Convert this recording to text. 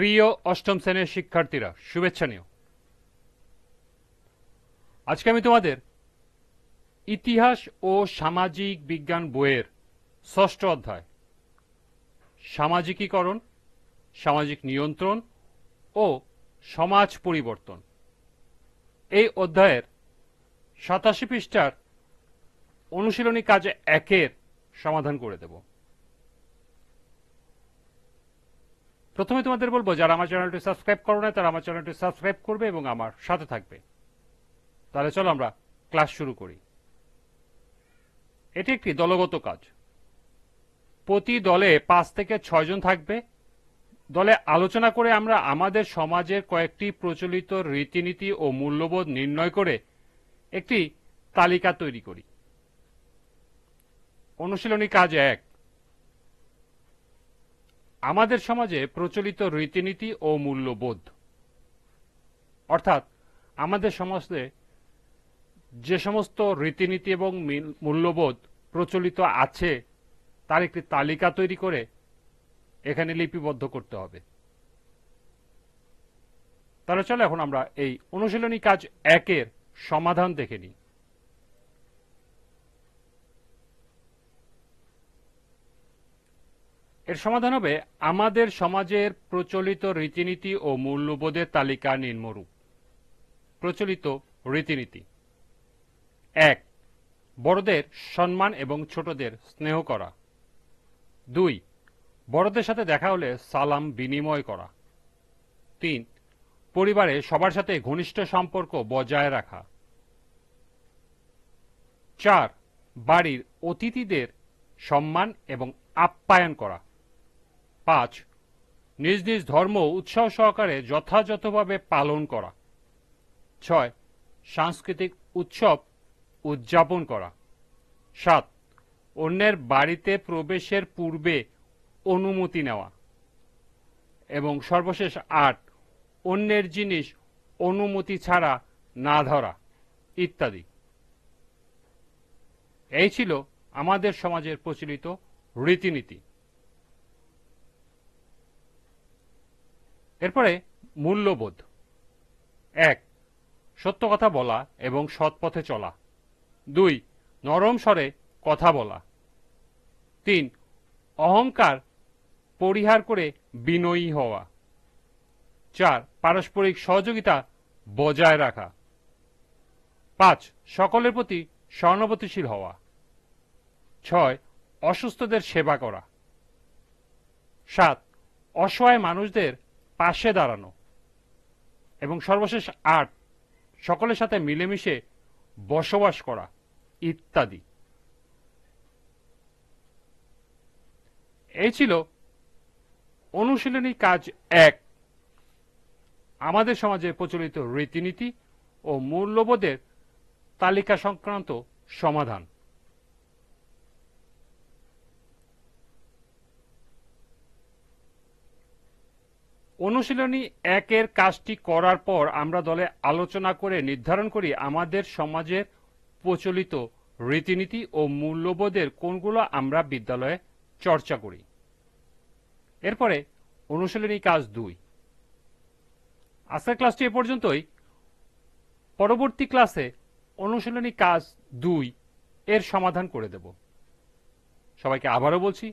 প্রিয় অষ্টম শ্রেণির শিক্ষার্থীরা, শুভেচ্ছা নিও। আজকে আমি তোমাদের ইতিহাস ও সামাজিক বিজ্ঞান বইয়ের ষষ্ঠ অধ্যায়, সামাজিকীকরণ, সামাজিক নিয়ন্ত্রণ ও সমাজ পরিবর্তন। এই অধ্যায়ের সাতাশি পৃষ্ঠার অনুশীলনী কাজ একের সমাধান করে দেব। প্রথমে তোমাদের বলব, যারা আমার চ্যানেলটি সাবস্ক্রাইব করো না তারা আমার চ্যানেলটি সাবস্ক্রাইব করবে এবং আমার সাথে থাকবে। তাহলে চলো আমরা ক্লাস শুরু করি। এটি একটি দলগত কাজ। প্রতি দলে পাঁচ থেকে ছয়জন থাকবে। দলে আলোচনা করে আমরা আমাদের সমাজের কয়েকটি প্রচলিত রীতিনীতি ও মূল্যবোধ নির্ণয় করে একটি তালিকা তৈরি করি। অনুশীলনী কাজ এক। আমাদের সমাজে প্রচলিত রীতিনীতি ও মূল্যবোধ। অর্থাৎ, আমাদের সমাজে যে সমস্ত রীতিনীতি এবং মূল্যবোধ প্রচলিত আছে, তার একটি তালিকা তৈরি করে এখানে লিপিবদ্ধ করতে হবে। তাহলে চলো এখন আমরা এই অনুশীলনী কাজ একের সমাধান দেখে নিই। এর সমাধান হবে আমাদের সমাজের প্রচলিত রীতিনীতি ও মূল্যবোধের তালিকা নিম্নরূপ। প্রচলিত রীতিনীতি। এক, বড়দের সম্মান এবং ছোটদের স্নেহ করা। দুই, বড়দের সাথে দেখা হলে সালাম বিনিময় করা। তিন, পরিবারে সবার সাথে ঘনিষ্ঠ সম্পর্ক বজায় রাখা। চার, বাড়ির অতিথিদের সম্মান এবং আপ্যায়ন করা। পাঁচ, নিজ নিজ ধর্ম উৎসাহ সহকারে যথাযথভাবে পালন করা। ছয়, সাংস্কৃতিক উৎসব উদযাপন করা। সাত, অন্যের বাড়িতে প্রবেশের পূর্বে অনুমতি নেওয়া। এবং সর্বশেষ আট, অন্যের জিনিস অনুমতি ছাড়া না ধরা ইত্যাদি। এই ছিল আমাদের সমাজের প্রচলিত রীতিনীতি। এরপরে মূল্যবোধ। এক, সত্য কথা বলা এবং সৎ পথে চলা। দুই, নরম স্বরে কথা বলা। তিন, অহংকার পরিহার করে বিনয়ী হওয়া। চার, পারস্পরিক সহযোগিতা বজায় রাখা। পাঁচ, সকলের প্রতি সহানুভূতিশীল হওয়া। ছয়, অসুস্থদের সেবা করা। সাত, অসহায় মানুষদের পাশে দাঁড়ানো এবং সর্বশেষ আট, সকলের সাথে মিলেমিশে বসবাস করা ইত্যাদি। এই ছিল অনুশীলনী কাজ এক, আমাদের সমাজে প্রচলিত রীতিনীতি ও মূল্যবোধের তালিকা সংক্রান্ত সমাধান। অনুশীলনী একের কাজটি করার পর আমরা দলে আলোচনা করে নির্ধারণ করি আমাদের সমাজের প্রচলিত রীতিনীতি ও মূল্যবোধের কোনগুলো আমরা বিদ্যালয়ে চর্চা করি। এরপরে অনুশীলনী কাজ দুই। আজকের ক্লাসটি এ পর্যন্তই। পরবর্তী ক্লাসে অনুশীলনী কাজ দুই এর সমাধান করে দেব। সবাইকে আবারও বলছি